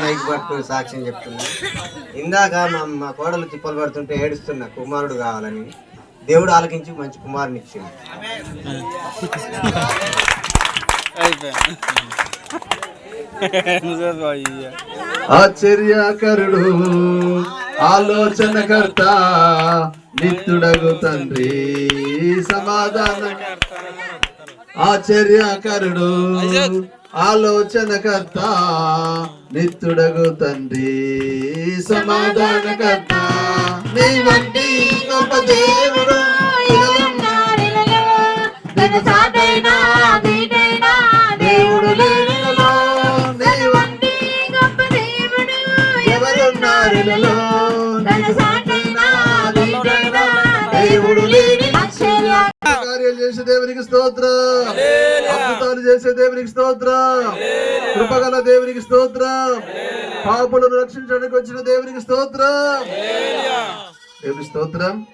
Mic సాక్ష్యం చెప్తున్నా. ఇందాక మా కోడలు తిప్పలు పడుతుంటే ఏడుస్తున్నా కుమారుడు కావాలని. దేవుడు ఆలకించి మంచి కుమారుని ఇచ్చింది ఆశ్చర్యకరుడు ఆలోచనకర్త నిత్యుడగు తండ్రి సమాధానకర్త. ఆశ్చర్యకరుడు ఆలోచనకర్త నిత్యుడగు తండ్రి సమాధానకర్త. నీ వంటి గొప్ప దేవుడు దేవుడు గొప్ప దేవుడు ఎవరున్నారిలలో దేవుడు లేని కార్యాలు చేసే దేవునికి స్తోత్రం. అద్భుతాలు చేసే దేవునికి స్తోత్రం. కృపగల దేవునికి స్తోత్రం. పాపులను రక్షించడానికి వచ్చిన దేవునికి స్తోత్రం. దేవునికి స్తోత్రం?